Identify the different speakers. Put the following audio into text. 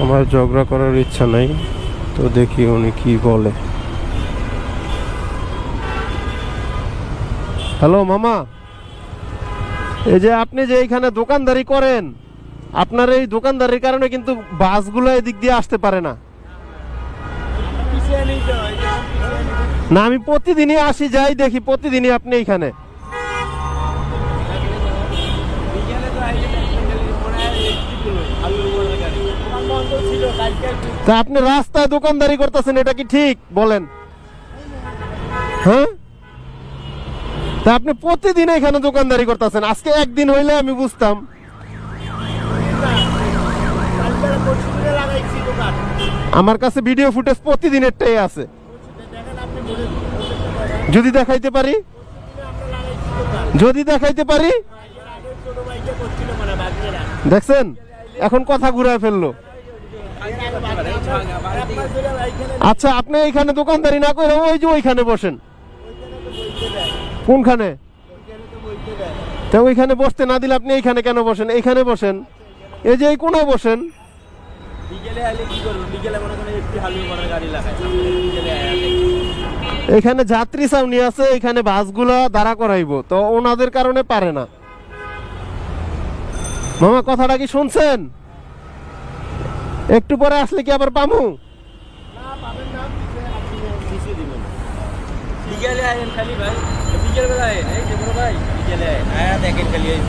Speaker 1: আমার ঝগড়া করার ইচ্ছা নাই, তো দেখি উনি কি বলে। হ্যালো, মামা। এই যে আপনি যে এইখানে দোকানদারি করেন, আপনার এই দোকানদারির কারণে কিন্তু বাসগুলো এদিক দিয়ে আসতে পারে না। না, আমি প্রতিদিনই আসি, যাই দেখি, প্রতিদিনই আপনি এইখানে।
Speaker 2: তা
Speaker 1: আপনি রাস্তায় দোকানদারি করতেছেন এটা কি ঠিক? বলেন। হ্যাঁ? তা আপনি প্রতিদিন এখানে দোকানদারি করতেছেন আজকে একদিন হইলে আমি বুঝতাম। আমার কাছে ভিডিও ফুটেজ প্রতিদিনেরটাই আছে। যদি দেখাইতে পারি? যদি দেখাইতে পারি?
Speaker 2: মানে
Speaker 1: দেখছেন? এখন কথা ঘুরায় ফেলল। আচ্ছা আপনি এইখানে দোকানদারি না করে ওই যে ওইখানে বসেন। কোনখানে? তা ওইখানে বসতে না দিলে আপনি এইখানে কেন বসেন? এইখানে বসেন। এই যে এই কোনায় বসেন। এখানে যাত্রী ছাউনি আছে, এখানে বাসগুলো দাঁড়া করাইবো। তো ওনাদের কারণে পারে না। মামা, কথাটা কি শুনছেন? একটু পরে আসলে কি আবার পামু
Speaker 2: বিকেলে আইন খালি ভাই বিকেল বেলা আইন এই যে বড় ভাই বিকেলে আইন আয়া দেখেন খালি এই